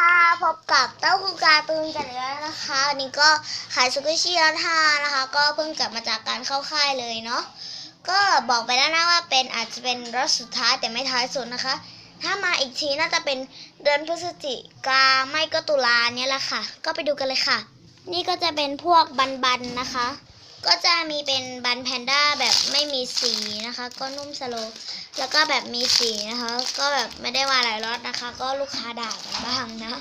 ค่ะพบกับเต้าหู้การ์ตูนกันแล้วนะคะวันนี้ก็ขายซุกิชิยาทานะคะ ก็เพิ่งกลับมาจากการเข้าค่ายเลยเนาะก็บอกไปแล้วนะว่าเป็นอาจจะเป็นรถสุดท้ายแต่ไม่ท้ายสุดนะคะ ถ้ามาอีกทีน่าจะเป็นเดือนพฤศจิกาไม่ก็ตุลาเนี่ยแหละค่ะ ก็ไปดูกันเลยค่ะ นี่ก็จะเป็นพวกบันๆนะคะ ก็จะมีเป็นบันแพนด้าแบบไม่มีสีนะคะ ก็นุ่มสโลแล้วก็แบบมีสีนะคะ ก็แบบไม่ได้มาหลายรสนะคะ ก็ลูกค้าด่ากันบ้างนะ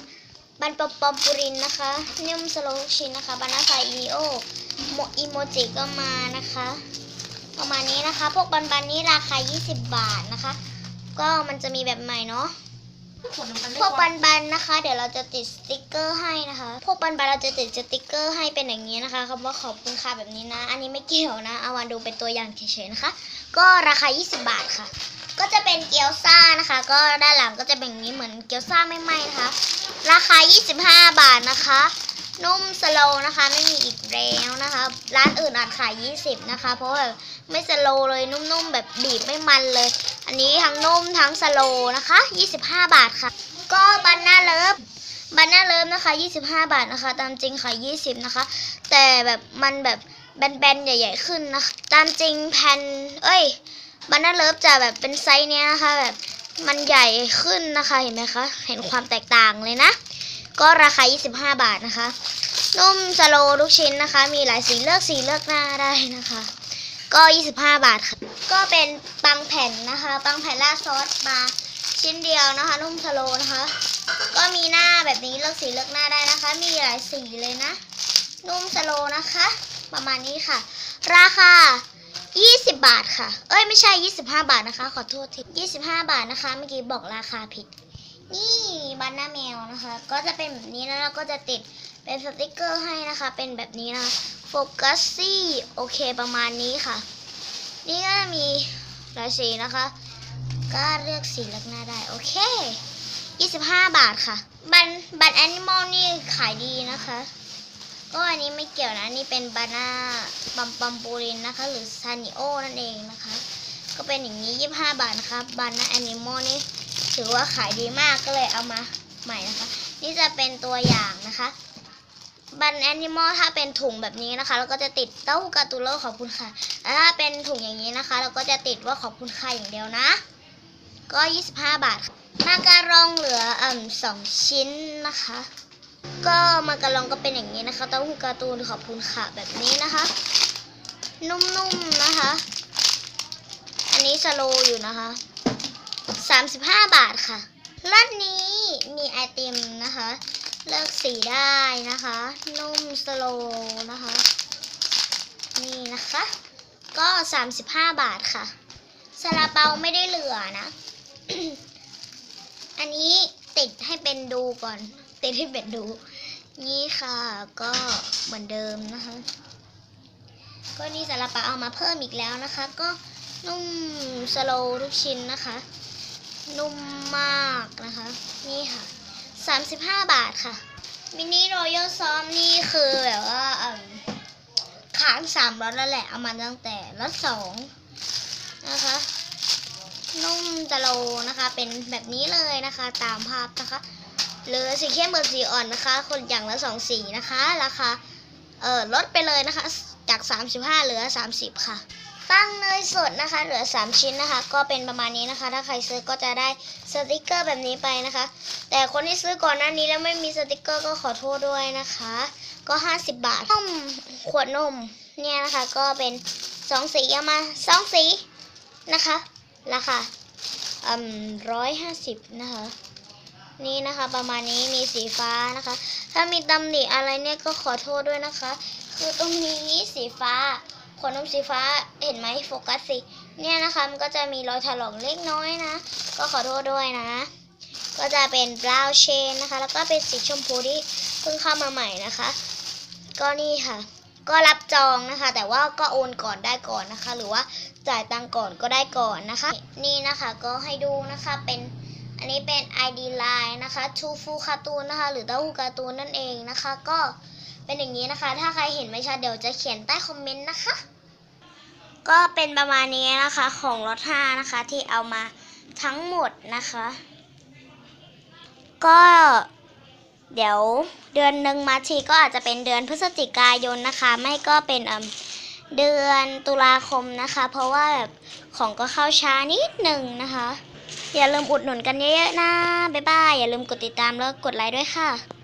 บันปอมปอมปุรินนะคะนุ่มสโลชินนะคะบานนาไซอีโอโมอีโมจิก็มานะคะประมาณนี้นะคะ พวกบันบันนี้ราคา 20 บาทนะคะ ก็มันจะมีแบบใหม่เนาะ พวกบันบันนะคะ เดี๋ยวเราจะติดสติกเกอร์ให้นะคะ พวกบันบันเราจะติดสติกเกอร์ให้เป็นอย่างนี้นะคะคำว่าขอบคุณค่ะแบบนี้นะ อันนี้ไม่เกี่ยวนะเอามาดูเป็นตัวอย่างเฉยๆนะคะ ก็ราคา 20 บาทค่ะ ก็จะเป็นเกี๊ยวซ่านะคะ ก็ด้านหลังก็จะเป็นอย่างนี้เหมือนเกี๊ยวซ่าไม่ไหม้นะคะ ราคา 25 บาทนะคะนุ่มสโลนะคะ ไม่มีอีกแล้วนะคะ ร้านอื่นอาจขาย 20 นะคะ เพราะว่า ไม่สโลเลยนุ่มๆ แบบบีบไม่มันเลย อันนี้ทั้งนุ่มทั้งสโลนะคะ 25 บาทค่ะ ก็บันน่าเลิฟบันน่าเลิฟนะคะ 25 บาทนะคะ ตามจริงขาย20 นะคะ แต่แบบมันแบบแบนๆ ใหญ่ๆ ขึ้นนะคะ ตามจริงแผ่นเอ้ยบันน่าเลิฟจะแบบเป็นไซส์เนี้ยนะคะแบบมันใหญ่ขึ้นนะคะเห็นไหมคะเห็นความแตกต่างเลยนะ ก็ราคา 25 บาทนะคะนุ่มสโลว์ทุกชิ้นนะคะ มีหลายสีเลือกสีเลือกหน้าได้นะคะ ก็ 25 บาทค่ะ ก็เป็นปังแผ่นนะคะ ปังแผ่นราดซอสมาชิ้นเดียวนะคะ นุ่มสโลนะคะ ก็มีหน้าแบบนี้เลือกสีเลือกหน้าได้นะคะ มีหลายสีเลยนะ นุ่มสโลนะคะ ประมาณนี้ค่ะ ราคา 20 บาทค่ะ เอ้ยไม่ใช่ 25 บาทนะคะ ขอโทษที 25 บาทนะคะ เมื่อกี้บอกราคาผิด นี่บันหน้าแมวนะคะ ก็จะเป็นแบบนี้นะแล้วก็จะติดเป็นสติกเกอร์ให้นะคะ เป็นแบบนี้นะคะ โฟกัสซี่โอเคประมาณนี้ค่ะ นี่ก็มีหลายสีนะคะ ก็เลือกสีเลือกหน้าได้ โอเค 25 บาทค่ะ บันบันแอนิมอลนี่ขายดีนะคะ ก็อันนี้ไม่เกี่ยวนะ นี่เป็นบานาบัมบัมปูรินนะคะ หรือซานิโอนั่นเองนะคะ ก็เป็นอย่างนี้ 25 บาทนะคะบานาแอนิมอลนี่ถือว่าขายดีมากก็เลยเอามาใหม่นะคะ นี่จะเป็นตัวอย่างนะคะ บันแอนิมอลถ้าเป็นถุงแบบนี้นะคะเราก็จะติดเต้าหู้การ์ตูนโลขอบคุณค่ะแล้วถ้าเป็นถุงอย่างนี้นะคะ เราก็จะติดว่าขอบคุณค่ะอย่างเดียวนะ ก็ 25 บาทมาการองเหลืออ่าสองชิ้นนะคะ ก็มาการองก็เป็นอย่างนี้นะคะเต้าหู้การ์ตูนขอบคุณค่ะแบบนี้นะคะ นุ่มๆนะคะ อันนี้สโลอยู่นะคะ 35 บาทค่ะร้านนี้มีไอติมนะคะ เลือกสีได้นะคะ นุ่มสโลนะคะ นี่นะคะ ก็ 35 บาทค่ะซาลาเปาไม่ได้เหลือนะ อันนี้ติดให้เป็นดูก่อน ติดให้เป็นดู นี่ค่ะ ก็เหมือนเดิมนะคะ ก็นี่ซาลาเปาเอามาเพิ่มอีกแล้วนะคะ ก็นุ่มสโลทุกชิ้นนะคะ นุ่มมากนะคะ นี่ค่ะ 35 บาทค่ะ มินิรอยัลซอมนี่คือแบบว่าค้างสามรสแล้วแหละ เอามาตั้งแต่รสสองนะคะนุ่มตะโลนะคะ เป็นแบบนี้เลยนะคะ ตามภาพนะคะ หรือสีเข้มกับสีอ่อนนะคะ คนอย่างละสองสีนะคะ ราคาเออลดไปเลยนะคะ จาก 35 เหลือ 30 ค่ะ ตั้งเนยสดนะคะ เหลือ 3 ชิ้นนะคะ ก็เป็นประมาณนี้นะคะ ถ้าใครซื้อก็จะได้สติกเกอร์แบบนี้ไปนะคะ แต่คนที่ซื้อก่อนหน้านี้แล้วไม่มีสติกเกอร์ก็ขอโทษด้วยนะคะ ก็ 50 บาทนมขวดนมเนี่ยนะคะ ก็เป็น 2 สีเอามา 2 สีนะคะราคาอืมร้อยห้าสิบนะคะนี่นะคะ ประมาณนี้มีสีฟ้านะคะ ถ้ามีตำหนิอะไรเนี่ยก็ขอโทษด้วยนะคะ คือตรงนี้สีฟ้า ขวดนมสีฟ้าเห็นไหมโฟกัสสิ เนี่ยนะคะมันก็จะมีรอยถลอกเล็กน้อยนะ ก็ขอโทษด้วยนะ ก็จะเป็นบราวน์เชนนะคะ แล้วก็เป็นสีชมพูที่เพิ่งเข้ามาใหม่นะคะ ก็นี่ค่ะ ก็รับจองนะคะ แต่ว่าก็โอนก่อนได้ก่อนนะคะ หรือว่าจ่ายตังก่อนก็ได้ก่อนนะคะ นี่นะคะก็ให้ดูนะคะเป็นอันนี้เป็น ID Line นะคะทูฟูการ์ตูนนะคะ หรือเต้าหู้การ์ตูนนั่นเองนะคะ ก็ เป็นอย่างนี้นะคะ ถ้าใครเห็นไม่ชัดเดี๋ยวจะเขียนใต้คอมเมนต์นะคะ ก็เป็นประมาณนี้นะคะของรถ5นะคะที่เอามาทั้งหมดนะคะ ก็เดี๋ยวเดือนหนึ่งมาทีก็อาจจะเป็นเดือนพฤศจิกายนนะคะ ไม่ก็เป็นเอิ่มเดือนตุลาคมนะคะ เพราะว่าแบบของก็เข้าช้านิดหนึ่งนะคะ อย่าลืมอุดหนุนกันเยอะๆนะ บ๊ายบาย อย่าลืมกดติดตามแล้วกดไลค์ด้วยค่ะ